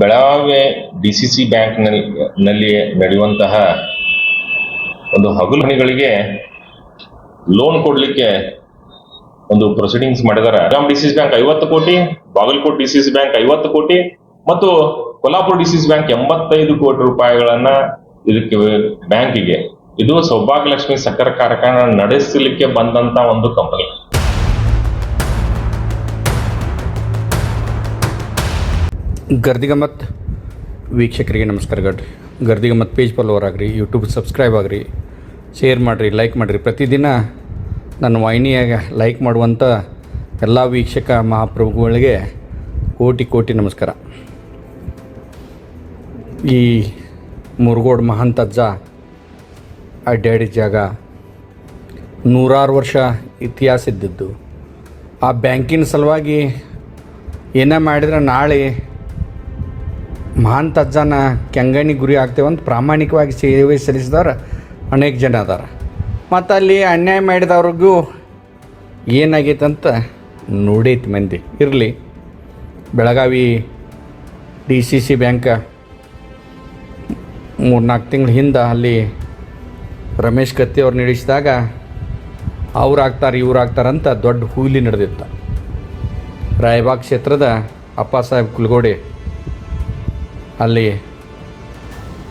Belagavi D C C ಬ್ಯಾಂಕ್ನಲ್ಲಿ ನಡೆಯುವಂತಹ ಒಂದು ಹಗಲು ಲೋನ್ ಕೊಡ್ಲಿಕ್ಕೆ ಒಂದು ಪ್ರೊಸೀಡಿಂಗ್ಸ್ ಮಾಡಿದ್ದಾರೆ. ಬೆಳಗಾಂ ಡಿ ಸಿ ಬ್ಯಾಂಕ್ ಐವತ್ತು ಕೋಟಿ, Bagalkot D C C bank ಐವತ್ತು ಕೋಟಿ, ಮತ್ತು ಕೊಲ್ಲಾಪುರ ಡಿ ಸಿ ಬ್ಯಾಂಕ್ ಎಂಬತ್ತೈದು ಕೋಟಿ ರೂಪಾಯಿಗಳನ್ನ ಇದಕ್ಕೆ ಬ್ಯಾಂಕಿಗೆ. ಇದು ಸೌಭಾಗ್ಯ ಲಕ್ಷ್ಮಿ ಸಕ್ಕರೆ ಕಾರ್ಖಾನೆ ನಡೆಸಲಿಕ್ಕೆ ಬಂದಂತ ಒಂದು ಕಂಪನಿ ಗರ್ದಿಗಮ್ಮತ್ ವೀಕ್ಷಕರಿಗೆ ನಮಸ್ಕಾರಗಳ್ರಿ ಗರ್ದಿಗಮ್ಮತ್ ಪೇಜ್ ಫಾಲೋವರ್ ಆಗಿರಿ ಯೂಟ್ಯೂಬ್ ಸಬ್ಸ್ಕ್ರೈಬ್ ಆಗಿರಿ ಶೇರ್ ಮಾಡಿರಿ ಲೈಕ್ ಮಾಡಿರಿ. ಪ್ರತಿದಿನ ನನ್ನ ವಾಹಿನಿಯಾಗ ಲೈಕ್ ಮಾಡುವಂಥ ಎಲ್ಲ ವೀಕ್ಷಕ ಮಹಾಪ್ರಭುಗಳಿಗೆ ಕೋಟಿ ಕೋಟಿ ನಮಸ್ಕಾರ. ಈ ಮುರುಗೋಡ್ ಮಹಂತಜ್ಜ ಅಡ್ಡಾಡಿದ ಜಾಗ ನೂರಾರು ವರ್ಷ ಇತಿಹಾಸ ಇದ್ದಿದ್ದು. ಆ ಬ್ಯಾಂಕಿನ ಸಲುವಾಗಿ ಏನೇ ಮಾಡಿದ್ರೆ ನಾಳೆ ಮಹಾನ್ ತಜ್ಜನ ಕೆಂಗಣಿ ಗುರಿ ಆಗ್ತೇವಂತ ಪ್ರಾಮಾಣಿಕವಾಗಿ ಸೇವೆ ಸಲ್ಲಿಸಿದವ್ರು ಅನೇಕ ಜನ ಅದಾರ. ಮತ್ತು ಅಲ್ಲಿ ಅನ್ಯಾಯ ಮಾಡಿದವ್ರಿಗೂ ಏನಾಗೈತೆ ಅಂತ ನೋಡೈತಿ ಮಂದಿ. ಇರಲಿ, Belagavi D C C bank ಮೂರ್ನಾಲ್ಕು ತಿಂಗಳ ಹಿಂದೆ ಅಲ್ಲಿ ರಮೇಶ್ ಕತ್ತಿ ಅವ್ರು ನಡೆಸಿದಾಗ ಅವ್ರಾಗ್ತಾರೆ ಇವ್ರಾಗ್ತಾರಂತ ದೊಡ್ಡ ಹೂಲಿ ನಡೆದಿತ್ತು. ರಾಯಬಾಗ್ ಕ್ಷೇತ್ರದ ಅಪ್ಪ ಸಾಹೇಬ್ ಕುಲ್ಗೋಡೆ ಅಲ್ಲಿ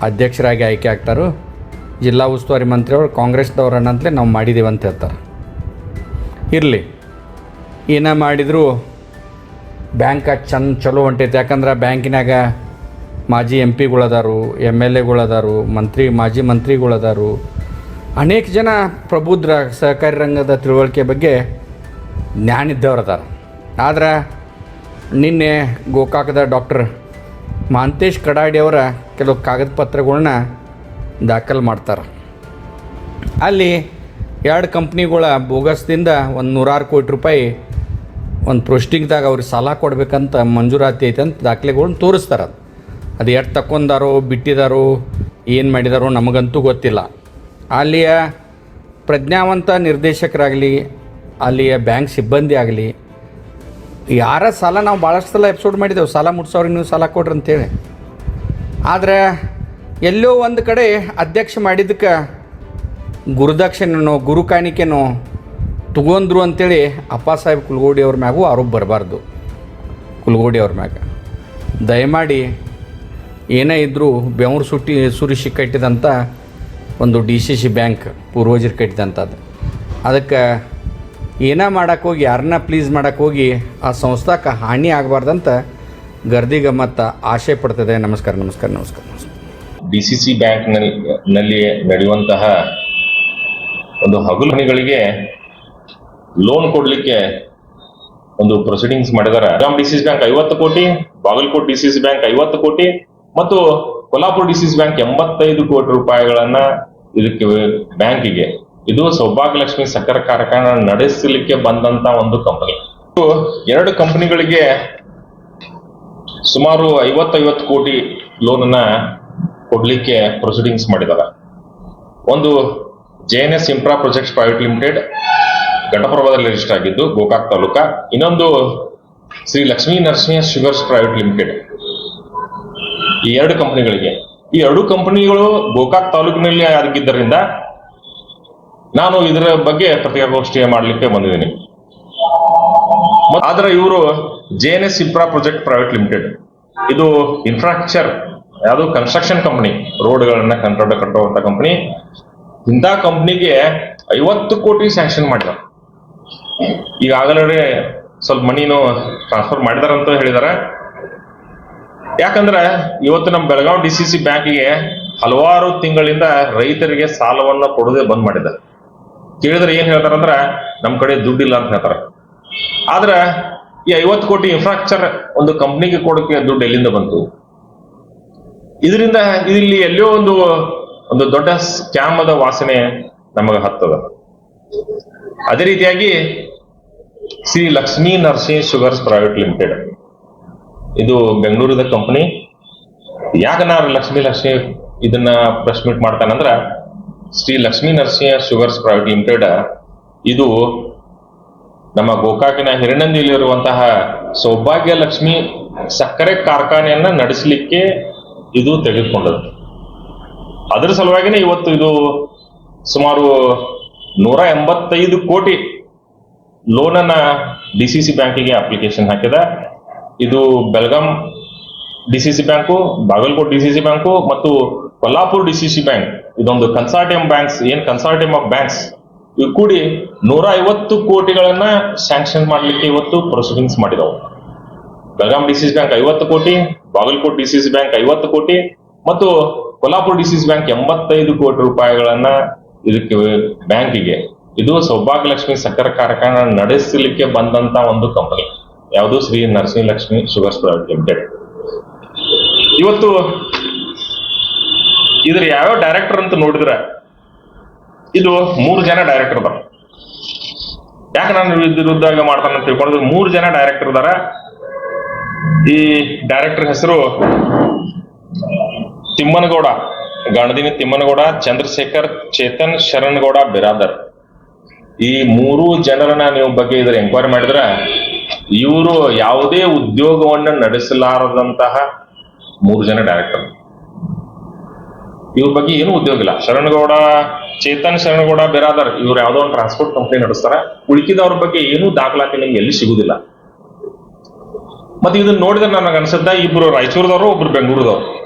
ಅಧ್ಯಕ್ಷರಾಗಿ ಆಯ್ಕೆ ಆಗ್ತಾರೋ ಜಿಲ್ಲಾ ಉಸ್ತುವಾರಿ ಮಂತ್ರಿಯವರು ಕಾಂಗ್ರೆಸ್ದವ್ರನ್ನಂತಲೇ ನಾವು ಮಾಡಿದ್ದೀವಿ ಅಂತ ಹೇಳ್ತಾರೆ. ಇರಲಿ. ಏನೇ ಮಾಡಿದರೂ? ಬ್ಯಾಂಕ್ ಚಂದ ಚಲೋ ಹೊಂಟೈತೆ. ಯಾಕಂದ್ರೆ ಬ್ಯಾಂಕಿನಾಗ ಮಾಜಿ ಎಂ ಪಿಗಳದಾರು ಎಂ ಎಲ್ ಎಗಳದಾರು, ಮಂತ್ರಿ, ಮಾಜಿ ಮಂತ್ರಿಗಳದಾರು, ಅನೇಕ ಜನ ಪ್ರಬುದ್ಧ ಸಹಕಾರಿ ರಂಗದ ತಿಳುವಳಿಕೆ ಬಗ್ಗೆ ಜ್ಞಾನ ಇದ್ದವ್ರು ಅದಾರ ಆದ್ರೆ ನಿನ್ನೆ ಗೋಕಾಕದ ಡಾಕ್ಟರ್ ಮಹಾಂತೇಶ್ ಕಡಾಡಿಯವರ ಕೆಲವು ಕಾಗದ ಪತ್ರಗಳನ್ನ ದಾಖಲು ಮಾಡ್ತಾರೆ. ಅಲ್ಲಿ ಎರಡು ಕಂಪ್ನಿಗಳ ಬೋಗಸ್ದಿಂದ ಒಂದು ನೂರಾರು ಕೋಟಿ ರೂಪಾಯಿ ಒಂದು ಪ್ರೊಸ್ಟಿಂಗ್ದಾಗ ಅವ್ರಿಗೆ ಸಾಲ ಕೊಡಬೇಕಂತ ಮಂಜೂರಾತಿ ಐತೆ ಅಂತ ದಾಖಲೆಗಳನ್ನ ತೋರಿಸ್ತಾರೆ ಅದು. ಅದು ಎಷ್ಟು ತಕ್ಕೊಂಡಾರೋ ಬಿಟ್ಟಿದಾರೋ, ಏನು ಮಾಡಿದಾರೋ ನಮಗಂತೂ ಗೊತ್ತಿಲ್ಲ. ಅಲ್ಲಿಯ ಪ್ರಜ್ಞಾವಂತ ನಿರ್ದೇಶಕರಾಗಲಿ, ಅಲ್ಲಿಯ ಬ್ಯಾಂಕ್ ಸಿಬ್ಬಂದಿ ಆಗಲಿ ಯಾರ ಸಾಲ ನಾವು ಭಾಳಷ್ಟು ಸಲ ಎಪಿಸೋಡ್ ಮಾಡಿದ್ದೆವು ಸಾಲ ಮುಟ್ಸೋರಿಗೆ ನೀವು ಸಾಲ ಕೊಡ್ರಿ ಅಂತೇಳಿ. ಆದರೆ ಎಲ್ಲೋ ಒಂದು ಕಡೆ ಅಧ್ಯಕ್ಷ ಮಾಡಿದ್ದಕ್ಕೆ ಗುರುದಕ್ಷಿಣೆನೋ, ಗುರು ಕಾಣಿಕೆನೋ ತಗೊಂಡ್ರು ಅಂತೇಳಿ ಅಪ್ಪ ಸಾಹೇಬ್ ಕುಲಗೋಡಿ ಅವ್ರ ಮ್ಯಾಗೂ ಆರೋಪ ಬರಬಾರ್ದು. ಕುಲಗೋಡಿ ಅವ್ರ ಮ್ಯಾಗ. ದಯಮಾಡಿ ಏನೇ ಇದ್ದರೂ ಬೆವರು ಸುಟ್ಟಿ ಸುರಿಸಿ ಕಟ್ಟಿದಂಥ ಒಂದು ಡಿ ಸಿ ಸಿ ಬ್ಯಾಂಕ್ ಪೂರ್ವಜರು ಕಟ್ಟಿದಂಥದ್ದು ಅದಕ್ಕೆ ಏನ ಮಾಡೋಕ್ಕೋಗಿ ಯಾರನ್ನ ಪ್ಲೀಸ್ ಮಾಡೋಕ್ಕೋಗಿ ಆ ಸಂಸ್ಥಾಕ್ಕೆ ಹಾನಿ ಆಗಬಾರ್ದಂತ ಗರ್ದಿಗೆ ಮತ್ತು ಆಶೆ ಪಡ್ತದೆ. ನಮಸ್ಕಾರ ನಮಸ್ಕಾರ ನಮಸ್ಕಾರ. ಡಿ ಸಿ ಸಿ ಬ್ಯಾಂಕ್ನಲ್ಲಿ ನಡೆಯುವಂತಹ ಒಂದು ಹಗಲು ಮನೆಗಳಿಗೆ ಲೋನ್ ಕೊಡಲಿಕ್ಕೆ ಒಂದು ಪ್ರೊಸೀಡಿಂಗ್ಸ್ ಮಾಡಿದಾರೆ. Assam D C C bank ಐವತ್ತು ಕೋಟಿ, Bagalkot D C C bank ಐವತ್ತು ಕೋಟಿ, ಮತ್ತು Kolhapur D C C bank ಎಂಬತ್ತೈದು ಕೋಟಿ ರೂಪಾಯಿಗಳನ್ನು ಇದಕ್ಕೆ ಬ್ಯಾಂಕಿಗೆ ಇದು ಸೌಭಾಗ್ಯಲಕ್ಷ್ಮಿ ಸಕ್ಕರೆ ಕಾರ್ಖಾನೆ ನಡೆಸಲಿಕ್ಕೆ ಬಂದಂತ ಒಂದು ಕಂಪನಿ ಎರಡು ಕಂಪನಿಗಳಿಗೆ ಸುಮಾರು ಐವತ್ತೈವತ್ತು ಕೋಟಿ ಲೋನ್ ಅನ್ನ ಕೊಡ್ಲಿಕ್ಕೆ ಪ್ರೊಸೀಡಿಂಗ್ಸ್ ಮಾಡಿದ್ದಾರೆ ಒಂದು J N S infra projects private limited ಘಟಪ್ರಭಾದಲ್ಲಿ register ಆಗಿದ್ದು, ಗೋಕಾಕ್ ತಾಲೂಕ. ಇನ್ನೊಂದು Shri Lakshmi Narasimha sugars private limited ಈ ಎರಡು ಕಂಪನಿಗಳಿಗೆ ಈ ಎರಡು ಕಂಪನಿಗಳು ಗೋಕಾಕ್ ತಾಲೂಕಿನಲ್ಲಿ ಆಗಿದ್ದರಿಂದ ನಾನು ಇದರ ಬಗ್ಗೆ ಪತ್ರಿಕಾಗೋಷ್ಠಿ ಮಾಡಲಿಕ್ಕೆ ಬಂದಿದ್ದೀನಿ. ಆದ್ರೆ ಇವರು J N S infra project private limited ಇದು ಇನ್ಫ್ರಾಸ್ಟ್ರಕ್ಚರ್ ಯಾವುದು ಕನ್ಸ್ಟ್ರಕ್ಷನ್ ಕಂಪನಿ ರೋಡ್ಗಳನ್ನ ಕಂಟ್ರೋಲ್ ಕಟ್ಟುವಂತ ಕಂಪನಿ ಇಂಥ ಕಂಪ್ನಿಗೆ ಐವತ್ತು ಕೋಟಿ ಸ್ಯಾಂಕ್ಷನ್ ಮಾಡಿದ ಈಗಾಗಲೇ ಸ್ವಲ್ಪ ಮನಿನು ಟ್ರಾನ್ಸ್ಫರ್ ಮಾಡಿದಾರಂತ ಹೇಳಿದಾರೆ. ಯಾಕಂದ್ರೆ ಇವತ್ತು ನಮ್ಮ ಬೆಳಗಾವಿ ಡಿ ಸಿ ಸಿ ಬ್ಯಾಂಕಿಗೆ ಹಲವಾರು ತಿಂಗಳಿಂದ ರೈತರಿಗೆ ಸಾಲವನ್ನ ಕೊಡದೆ ಬಂದ್ ಮಾಡಿದ್ದಾರೆ. ಕೇಳಿದ್ರೆ ಏನ್ ಹೇಳ್ತಾರಂದ್ರ ನಮ್ ಕಡೆ ದುಡ್ಡಿಲ್ಲ ಅಂತ ಹೇಳ್ತಾರೆ. ಆದ್ರ ಈ ಐವತ್ತು ಕೋಟಿ ಇನ್ಫ್ರಾಸ್ಟ್ರಕ್ಚರ್ ಒಂದು ಕಂಪ್ನಿಗೆ ಕೊಡೋಕೆ ದುಡ್ಡು ಎಲ್ಲಿಂದ ಬಂತು? ಇದರಿಂದ ಇಲ್ಲಿ ಎಲ್ಲೋ ಒಂದು ಒಂದು ದೊಡ್ಡ ಸ್ಕ್ಯಾಮದ ವಾಸನೆ ನಮಗ ಹತ್ತದ. ಅದೇ ರೀತಿಯಾಗಿ Shri Lakshmi Narsing sugars private limited ಇದು ಬೆಂಗಳೂರಿನ ಕಂಪನಿ ಯಾಕೆ ನಾನು ಲಕ್ಷ್ಮೀ ಲಕ್ಷ್ಮಿ ಇದನ್ನ press meet ಮಾಡ್ತಾನಂದ್ರ Shri Lakshmi Narasimha sugars private limited, ಇದು ನಮ್ಮ ಗೋಕಾಕಿನ ಹಿರಣಂದಿಯಲ್ಲಿರುವಂತಹ ಸೌಭಾಗ್ಯ ಲಕ್ಷ್ಮಿ ಸಕ್ಕರೆ ಕಾರ್ಖಾನೆಯನ್ನ ನಡೆಸಲಿಕ್ಕೆ ಇದು ತೆಗೆದುಕೊಂಡದ್ದು. ಅದರ ಸಲುವಾಗಿನೇ ಇವತ್ತು ಇದು ಸುಮಾರು ನೂರ ಎಂಬತ್ತೈದು ಕೋಟಿ ಲೋನನ್ನ ಡಿ ಸಿ ಸಿ ಬ್ಯಾಂಕಿಗೆ ಅಪ್ಲಿಕೇಶನ್ ಹಾಕಿದ. ಇದು Belgaum D C C bank, Bagalkot D C C bank ಮತ್ತು Kolhapur D C C bank ಇದೊಂದು ಕನ್ಸಾರ್ಟಿಯಂ ಬ್ಯಾಂಕ್ಸ್ ಏನ್ ಕನ್ಸಾರ್ಟಿಯಂ ಆಫ್ ಬ್ಯಾಂಕ್ಸ್ ಇವು ಕೂಡಿ ನೂರ ಐವತ್ತು ಕೋಟಿಗಳನ್ನ ಸ್ಯಾಂಕ್ಷನ್ ಮಾಡ್ಲಿಕ್ಕೆ ಇವತ್ತು ಪ್ರೊಸೀಡಿಂಗ್ಸ್ ಮಾಡಿದವು. Belgaum D C C bank ಐವತ್ತು ಕೋಟಿ Bagalkot D C C bank ಐವತ್ತು ಕೋಟಿ, ಮತ್ತು Kolhapur D C C bank ಎಂಬತ್ತೈದು ಕೋಟಿ ರೂಪಾಯಿಗಳನ್ನ ಇದಕ್ಕೆ ಬ್ಯಾಂಕಿಗೆ ಇದು ಸೌಭಾಗ್ಯಲಕ್ಷ್ಮಿ ಸಕ್ಕರೆ ಕಾರ್ಖಾನೆ ನಡೆಸಲಿಕ್ಕೆ ಬಂದಂತ ಒಂದು ಕಂಪನಿ ಯಾವುದು Shri Narasimhalakshmi sugars private limited ಇವತ್ತು ಇದ್ರ ಯಾವ್ಯಾವ ಡೈರೆಕ್ಟರ್ ಅಂತ ನೋಡಿದ್ರೆ ಇದು ಮೂರು ಜನ ಡೈರೆಕ್ಟರ್ ಅದಾರ ಯಾಕೆ ನಾನು ವಿರುದ್ಧ ಮಾಡ್ತಾನೆ ಅಂತ ತಿಳ್ಕೊಂಡ್ರೆ, ಮೂರು ಜನ ಡೈರೆಕ್ಟರ್ ಅದಾರ ಈ ಡೈರೆಕ್ಟರ್ ಹೆಸರು ತಿಮ್ಮನಗೌಡ, ಗಣದಿನಿ ತಿಮ್ಮನಗೌಡ, ಚಂದ್ರಶೇಖರ್, ಚೇತನ್, ಶರಣ್ಗೌಡ, ಬಿರಾದರ್. ಈ ಮೂರು ಜನರನ್ನ ನೀವು ಬಗ್ಗೆ ಇದ್ರ ಎಂಕ್ವೈರಿ ಮಾಡಿದ್ರ, ಇವರು ಯಾವುದೇ ಉದ್ಯೋಗವನ್ನು ನಡೆಸಲಾರದಂತಹ ಮೂರು ಜನ ಡೈರೆಕ್ಟರ್ ಇವ್ರ ಬಗ್ಗೆ ಏನು ಉದ್ಯೋಗ ಇಲ್ಲ. ಶರಣಗೌಡ, ಚೇತನ್ ಶರಣಗೌಡ ಬೇರಾದರ್ ಇವ್ರು ಯಾವ್ದೋ ಒಂದು ಟ್ರಾನ್ಸ್ಪೋರ್ಟ್ ಕಂಪ್ನಿ ನಡೆಸ್ತಾರ. ಉಳಿಕಿದವ್ರ ಬಗ್ಗೆ ಏನೂ ದಾಖಲಾತಿ ನಿಮ್ಗೆ ಎಲ್ಲಿ ಸಿಗುದಿಲ್ಲ. ಮತ್ತೆ ಇದನ್ನ ನೋಡಿದ್ರೆ ನನಗೆ ಅನ್ಸುತ್ತ ಇಬ್ರು ರಾಯಚೂರದವರು, ಒಬ್ರು ಬೆಂಗಳೂರದವ್ರು.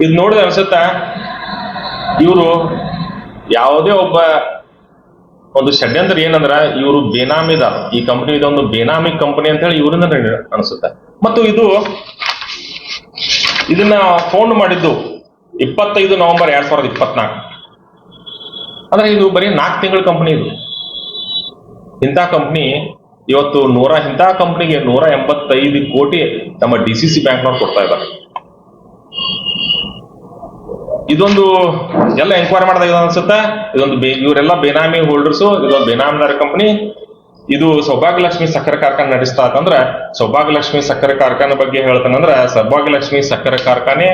ಇದು ನೋಡಿದ್ರೆ ಅನ್ಸುತ್ತ ಇವರು ಯಾವುದೇ ಒಬ್ಬ ಒಂದು ಷಡ್ಯಂತ್ರ ಏನಂದ್ರ ಇವರು ಬೇನಾಮಿದಾರ ಈ ಕಂಪನಿ ಇದೊಂದು ಬೇನಾಮಿ ಕಂಪನಿ ಅಂತ ಹೇಳಿ ಇವರಿಂದ ಅನ್ಸುತ್ತೆ. ಮತ್ತು ಇದು ಇದನ್ನ ಫೋನ್ ಮಾಡಿದ್ದು ಇಪ್ಪತ್ತೈದು ನವೆಂಬರ್ ಎರಡ್ ಸಾವಿರದ ಇಪ್ಪತ್ನಾಲ್ಕು. ಅಂದ್ರೆ ಇದು ಬರೀ ನಾಲ್ಕು ತಿಂಗಳ ಕಂಪನಿ ಇದು. ಇಂಥ ಕಂಪನಿ ಇವತ್ತು ನೂರ, ಇಂಥ ಕಂಪನಿಗೆ ನೂರ ಎಂಬತ್ತೈದು ಕೋಟಿ ನಮ್ಮ ಡಿ ಸಿ ಸಿ ಬ್ಯಾಂಕ್ನವ್ರು ಕೊಡ್ತಾ ಇದ್ದಾರೆ. ಇದೊಂದು ಎಲ್ಲ ಎಂಕ್ವೈರಿ ಮಾಡಿದಾಗ ಅನ್ಸುತ್ತೆ? ಇದೊಂದು ಇವರೆಲ್ಲ ಬೇನಾಮಿ ಹೋಲ್ಡರ್ಸ್ ಇದೊಂದು ಬೇನಾಮಿದಾರ ಕಂಪನಿ ಇದು ಸೌಭಾಗ್ಯಲಕ್ಷ್ಮಿ ಸಕ್ಕರೆ ಕಾರ್ಖಾನೆ ನಡೆಸ್ತಾ ಅಂತಂದ್ರೆ ಸೌಭಾಗ್ಯಲಕ್ಷ್ಮಿ ಸಕ್ಕರೆ ಕಾರ್ಖಾನೆ ಬಗ್ಗೆ ಹೇಳ್ತಾನಂದ್ರೆ ಸೌಭಾಗ್ಯಲಕ್ಷ್ಮಿ ಸಕ್ಕರೆ ಕಾರ್ಖಾನೆ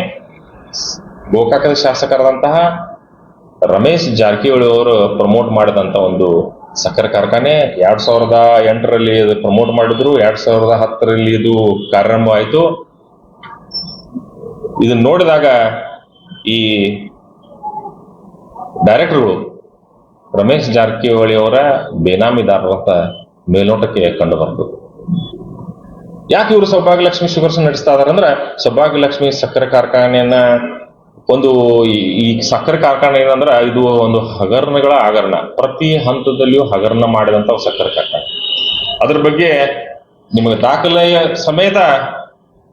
ಗೋಕಾಕದ ಶಾಸಕರಾದಂತಹ ರಮೇಶ್ ಜಾರಕಿಹೊಳಿ ಅವರು ಪ್ರಮೋಟ್ ಮಾಡಿದಂತ ಒಂದು ಸಕ್ಕರೆ ಕಾರ್ಖಾನೆ. ಎರಡ್ ಸಾವಿರದ ಎಂಟರಲ್ಲಿ ಪ್ರಮೋಟ್ ಮಾಡಿದ್ರು, ಎರಡ್ ಸಾವಿರದ ಹತ್ತರಲ್ಲಿ ಇದು ಪ್ರಾರಂಭ ಆಯ್ತು. ಇದನ್ನ ನೋಡಿದಾಗ ಈ ಡೈರೆಕ್ಟರ್ಗಳು ರಮೇಶ್ ಜಾರಕಿಹೊಳಿ ಅವರ ಬೇನಾಮಿದಾರರು ಅಂತ ಮೇಲ್ನೋಟಕ್ಕೆ ಕಂಡು ಬಂತು ಯಾಕೆ ಇವರು ಸೌಭಾಗ್ಯಲಕ್ಷ್ಮಿ ಶುಗರ್ಸ್ ನಡೆಸ್ತಾ ಇದಾರೆ ಅಂದ್ರೆ ಸೌಭಾಗ್ಯಲಕ್ಷ್ಮಿ ಸಕ್ಕರೆ ಕಾರ್ಖಾನೆಯನ್ನ ಒಂದು ಈ- ಸಕ್ಕರೆ ಕಾರ್ಖಾನೆ ಏನಂದ್ರೆ ಇದು ಒಂದು ಹಗರಣಗಳ ಆಗರಣ ಪ್ರತಿ ಹಂತದಲ್ಲಿಯೂ ಹಗರಣ ಮಾಡಿದಂತ ಸಕ್ಕರೆ ಕಾರ್ಖಾನೆ. ಅದ್ರ ಬಗ್ಗೆ ನಿಮಗೆ ದಾಖಲೆಯ ಸಮೇತ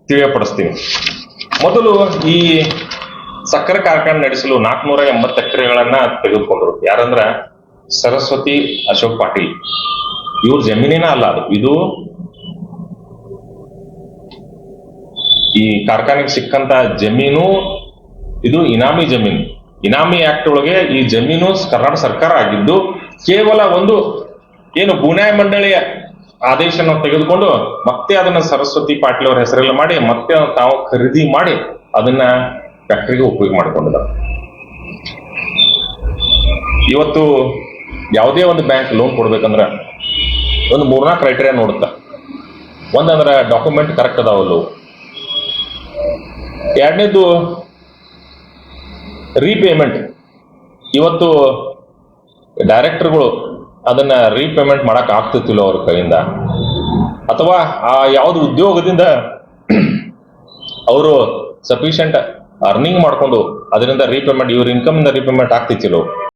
ತಿಳಿಯಪಡಿಸ್ತೀನಿ. ಮೊದಲು ಈ ಸಕ್ಕರೆ ಕಾರ್ಖಾನೆ ನಡೆಸಲು ನಾಲ್ಕುನೂರ ಎಂಬತ್ತು ಎಕರೆಗಳನ್ನ ತೆಗೆದುಕೊಂಡ್ರು. ಯಾರಂದ್ರ ಸರಸ್ವತಿ ಅಶೋಕ್ ಪಾಟೀಲ್. ಇವ್ರ ಜಮೀನಿನ ಅಲ್ಲ ಅದು. ಇದು ಈ ಕಾರ್ಖಾನೆಗೆ ಸಿಕ್ಕಂತ ಜಮೀನು ಇದು ಇನಾಮಿ ಜಮೀನು. ಇನಾಮಿ ಆಕ್ಟ್ ಒಳಗೆ ಈ ಜಮೀನು ಕರ್ನಾಟಕ ಸರ್ಕಾರ ಆಗಿದ್ದು, ಕೇವಲ ಒಂದು ಏನು ಬುನಾಯ ಮಂಡಳಿಯ ಆದೇಶನ ತೆಗೆದುಕೊಂಡು ಮತ್ತೆ ಅದನ್ನ ಸರಸ್ವತಿ ಪಾಟೀಲ್ ಅವರ ಹೆಸರೆಲ್ಲ ಮಾಡಿ, ಮತ್ತೆ ತಾವು ಖರೀದಿ ಮಾಡಿ ಅದನ್ನ ಫ್ಯಾಕ್ಟರಿಗೆ ಉಪಯೋಗ ಮಾಡಿಕೊಂಡಿದ್ದಾರೆ. ಇವತ್ತು ಯಾವುದೇ ಒಂದು ಬ್ಯಾಂಕ್ ಲೋನ್ ಕೊಡ್ಬೇಕಂದ್ರ ಒಂದು ಮೂರ್ನಾಲ್ಕು ಕ್ರೈಟೇರಿಯಾ ನೋಡುತ್ತ. ಒಂದಂದ್ರ ಡಾಕ್ಯುಮೆಂಟ್ ಕರೆಕ್ಟ್ ಅದಾವಲ್ಲ. ಎರಡನೇದು ರೀಪೇಮೆಂಟ್ ಇವತ್ತು ಡೈರೆಕ್ಟರ್ಗಳು ಅದನ್ನ ರೀಪೇಮೆಂಟ್ ಮಾಡೋಕೆ ಆಗ್ತಿತ್ತಿಲ್ಲ ಅವ್ರ ಕೈಯಿಂದ. ಅಥವಾ ಆ ಯಾವುದು ಉದ್ಯೋಗದಿಂದ ಅವರು ಸಫಿಷಿಯಂಟ್ ಅರ್ನಿಂಗ್ ಮಾಡಿಕೊಂಡು ಅದರಿಂದ ರೀಪೇಮೆಂಟ್ ಇವ್ರ ಇನ್ಕಮ್ ಇಂದ ರೀಪೇಮೆಂಟ್ ಆಗ್ತಿತ್ತಿಲ್ಲ